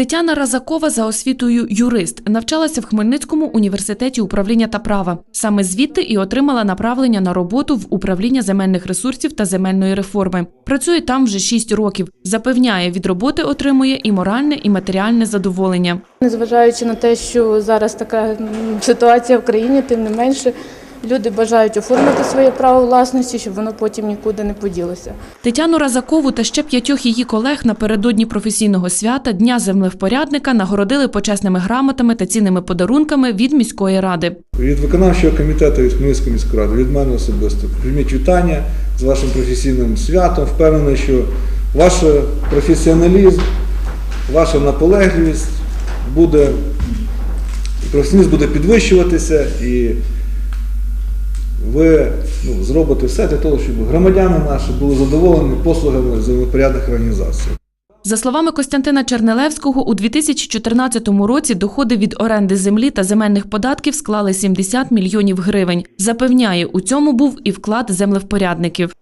Тетяна Разакова за освітою юрист навчалася в Хмельницькому університеті управління та права. Саме звідти і отримала направлення на роботу в управління земельних ресурсів та земельної реформи. Працює там вже 6 років. Запевняє, від роботи отримує і моральне, і матеріальне задоволення. Незважаючи на те, що зараз така ситуація в країні, тим не менше люди бажають оформити своє право власності, щоб воно потім нікуди не поділося. Тетяну Разакову та ще п'ятьох її колег напередодні професійного свята Дня землевпорядника нагородили почесними грамотами та цінними подарунками від міської ради. Від виконавчого комітету від Хмельницької міської ради, від мене особисто. Прийміть вітання з вашим професійним святом. Впевнений, що ваш професіоналізм, ваша наполегливість буде, професіоналізм буде підвищуватися і ви ну, зробите все для того, щоб громадяни наші були задоволені послугами землепорядних організацій. За словами Костянтина Чернелевського, у 2014 році доходи від оренди землі та земельних податків склали 70 мільйонів гривень. Запевняє, у цьому був і вклад землевпорядників.